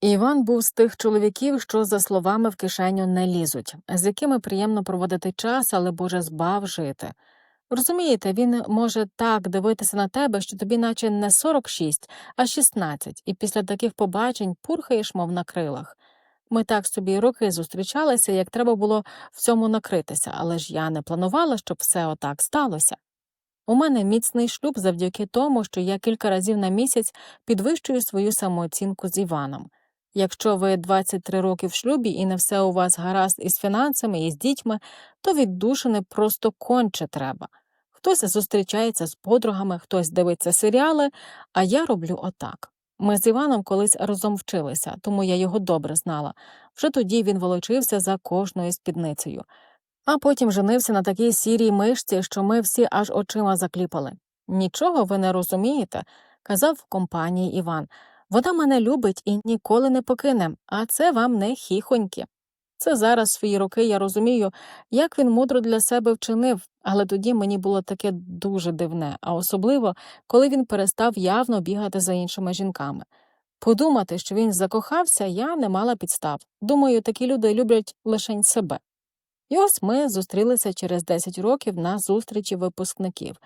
Іван був з тих чоловіків, що за словами в кишеню не лізуть, з якими приємно проводити час, але Боже збав жити. Розумієте, він може так дивитися на тебе, що тобі наче не 46, а 16, і після таких побачень пурхаєш, мов на крилах. Ми так собі роки зустрічалися, як треба було в цьому накритися, але ж я не планувала, щоб все отак сталося. У мене міцний шлюб завдяки тому, що я кілька разів на місяць підвищую свою самооцінку з Іваном. Якщо ви 23 роки в шлюбі і не все у вас гаразд із фінансами і з дітьми, то віддушини просто конче треба. Хтось зустрічається з подругами, хтось дивиться серіали, а я роблю отак. Ми з Іваном колись разом вчилися, тому я його добре знала. Вже тоді він волочився за кожною спідницею. А потім женився на такій сірій мишці, що ми всі аж очима закліпали. Нічого ви не розумієте, казав в компанії Іван. Вона мене любить і ніколи не покине, а це вам не хіхоньки. Це зараз свої роки я розумію, як він мудро для себе вчинив, але тоді мені було таке дуже дивне, а особливо, коли він перестав явно бігати за іншими жінками. Подумати, що він закохався, я не мала підстав. Думаю, такі люди люблять лишень себе. І ось ми зустрілися через 10 років на зустрічі випускників.